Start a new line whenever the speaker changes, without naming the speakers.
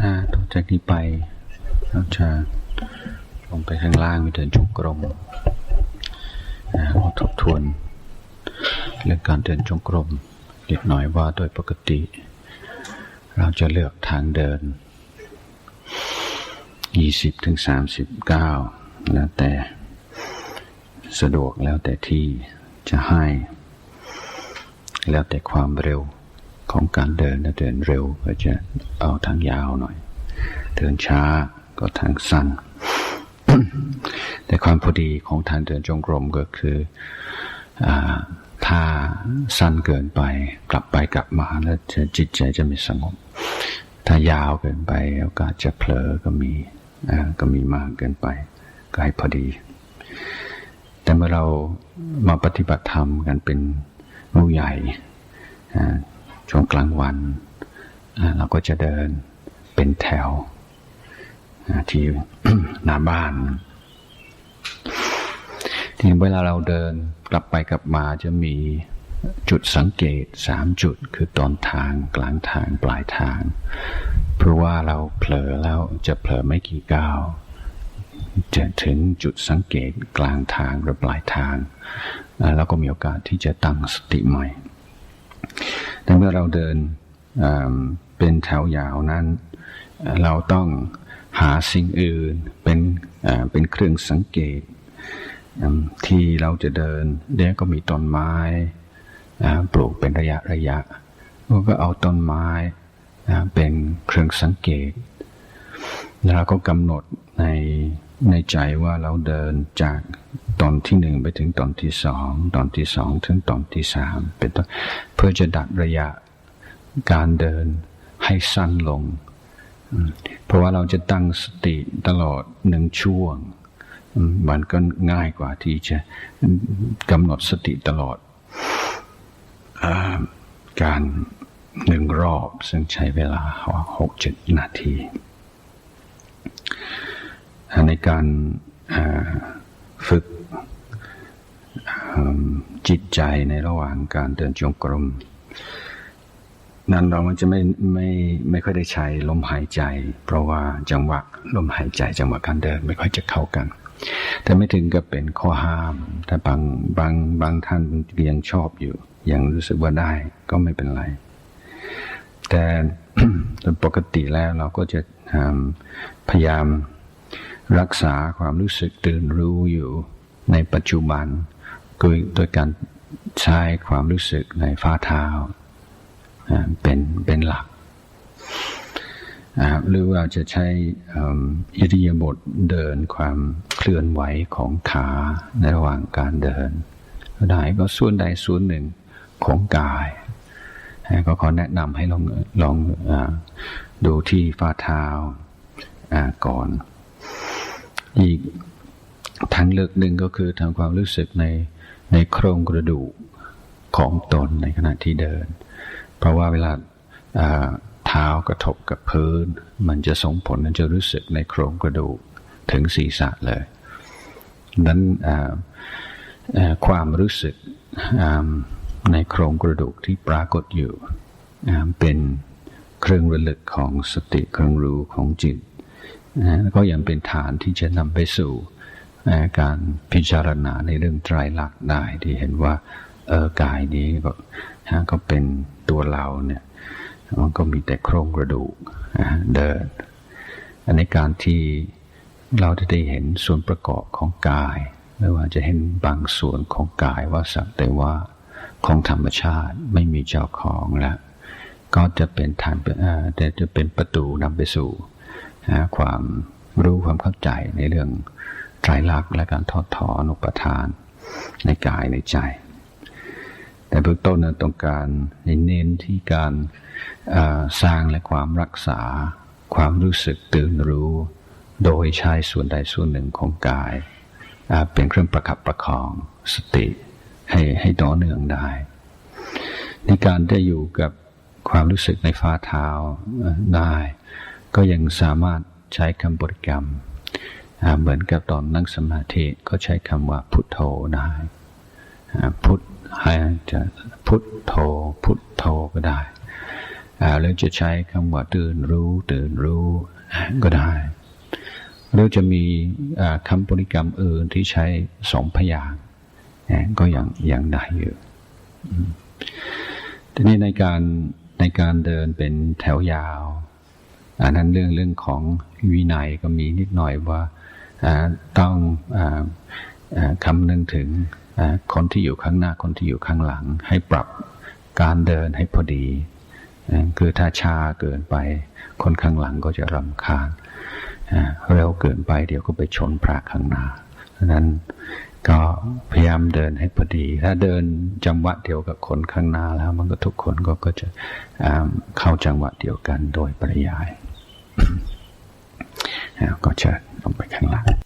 อ่าต่อจากนี้ไปเราจะลงไปข้างล่างไปเดินจงกรมอ่ามาทบทวน เรื่องการเดินจงกรมเล็กน้อยว่าโดยปกติ เราจะเลือกทางเดิน 20ถึง39 แล้วแต่สะดวกแล้วแต่ที่จะให้ แล้วแต่ความเร็ว ของการเดินถ้าเดินเร็วก็จะเอาทางยาวหน่อย เดินช้าก็ทางสั้น แต่ความพอดีของทางเดินจงกรมก็คืออถ้าสั้นเกินไปกลับไปกลับมาแล้วจ,จิตใจจะไม่สงบ ถ้ายาวเกินไปโอกาสจะเผลอก็มีก็มีมากเกินไปก็ให้พอดี แต่เมื่อเรามาปฏิบัติธรรมกันเป็นหมู่ใหญ่ ช่วงกลางวัน เราก็จะเดินเป็นแถวที่หน้าบ้านทีนี้เวลาเราเดินกลับไปกลับมาจะมีจุดสังเกตสามจุดคือตอนทางกลางทางปลายทาง เพราะว่าเราเผลอแล้วจะเผลอไม่กี่ก้าวจะถึงจุดสังเกตกลางทางหรือปลายทางอ่าแล้วก็มีโอกาสที่จะตั้งสติใหม่ แต่เมื่อเราเดินเป็นแถวยาวนั้น เราต้องหาสิ่งอื่นเป็นเป็นเครื่องสังเกต ที่เราจะเดินเดี๋ยวก็มีต้นไม้ปลูกเป็นระยะระยะเราก็เอาต้นไม้เป็นเครื่องสังเกตแล้วเราก็กำหนดในในใจว่าเราเดินจาก ตอนที่หนึ่งไปถึงตอนที่สองตอนที่สองถึงตอนที่สามเป็นต้นเพื่อจะดัดระยะการเดินให้สั้นลง เพราะว่าเราจะตั้งสติตลอดหนึ่งช่วง มันก็ง่ายกว่าที่จะกำหนดสติตลอดอการหนึ่งรอบ ซึ่งใช้เวลาหกเจ็ดนาที ในการฝึก จิตใจในระหว่างการเดินจงกรม นั้นเรามันจะไม่ไม่ไม่ค่อยได้ใช้ลมหายใจ เพราะว่าจังหวะลมหายใจจังหวะการเดินไม่ค่อยจะเข้ากัน แต่ไม่ถึงกับเป็นข้อห้าม แต่บางบางบางท่านยังชอบอยู่ ยังรู้สึกว่าได้ก็ไม่เป็นไร แต่ปกติแล้วเราก็จะพยายามรักษาความรู้สึกตื่นรู้อยู่ในปัจจุบัน โดยโดยการใช้ความรู้สึกในฝ่าเท้าเป็นเป็นหลัก หรือว่าจะใช้อิริยาบถเดินความเคลื่อนไหวของขาในระหว่างการเดินก็ได้ก็ส่วนใดส่วนหนึ่งของกาย ก็ขอแนะนำให้ลองลองอดูที่ฝ่าเท้าอ่าก่อน อีกทางเลือกหนึ่งก็คือทำความรู้สึกใน ในโครงกระดูกของตนในขณะที่เดิน เพราะว่าเวลาเท้ากระทบกับพื้น มันจะส่งผลมันจะรู้สึกในโครงกระดูกถึงศีรษะเลยนั้นความรู้สึกในโครงกระดูกที่ปรากฏอยู่เป็นเครื่องระลึกของสติเครื่องรู้ของจิตก็ยังเป็นฐานที่จะนำไปสู่ การพิจารณาในเรื่องไตรลักษณ์ได้ที่เห็นว่าเออกายนี้ก็ฮะก็เป็นตัวเราเนี่ยมันก็มีแต่โครงกระดูกเดิน อันในการที่เราจะได้เห็นส่วนประกอบของกาย ไม่ว่าจะเห็นบางส่วนของกายว่าสักแต่ว่าของธรรมชาติไม่มีเจ้าของแล้วก็จะเป็นฐานเป็นอ่าแต่จะเป็นประตูนำไปสู่ ความรู้ความเข้าใจในเรื่อง ไตรลักษณ์และการทอดถอนอุปทานในกายในใจ แต่เบื้องต้นนะต้องการให้เน้นที่การสร้างและความรักษา ความรู้สึกตื่นรู้ โดยใช้ส่วนใดส่วนหนึ่งของกายเป็นเครื่องประคับประคองสติให้ให้ต่อเนื่องได้ ในการได้อยู่กับความรู้สึกในฝ่าเท้าได้ ก็ยังสามารถใช้คำบริกรรม เหมือนกับตอนนั่งสมาธิก็ใช้คำว่าพุทโธได้พุทให้จะพุทโธพุทโธก็ได้อ่าหรือจะใช้คำว่าตื่นรู้ตื่นรู้ก็ได้หรือจะมีคำบริกรรมอื่นที่ใช้สองพยางก็ยังยังได้อยู่ทีนี้ในการในการเดินเป็นแถวยาวอันนั้นเรื่องเรื่องของวินัยก็มีนิดหน่อยว่า ต้องอคำนึงถึงคนที่อยู่ข้างหน้าคนที่อยู่ข้างหลัง ให้ปรับการเดินให้พอดี คือถ้าช้าเกินไป คนข้างหลังก็จะรำคาญเร็วเกินไปเดี๋ยวก็ไปชนพระข้างหน้าดังนั้นก็พยายามเดินให้พอดี ถ้าเดินจังหวะเดียวกับคนข้างหน้าแล้ว มันก็ทุกคนก็ก็จะเข้าจังหวะเดียวกันโดยปริยายก็จะ ลงไปข้างล่าง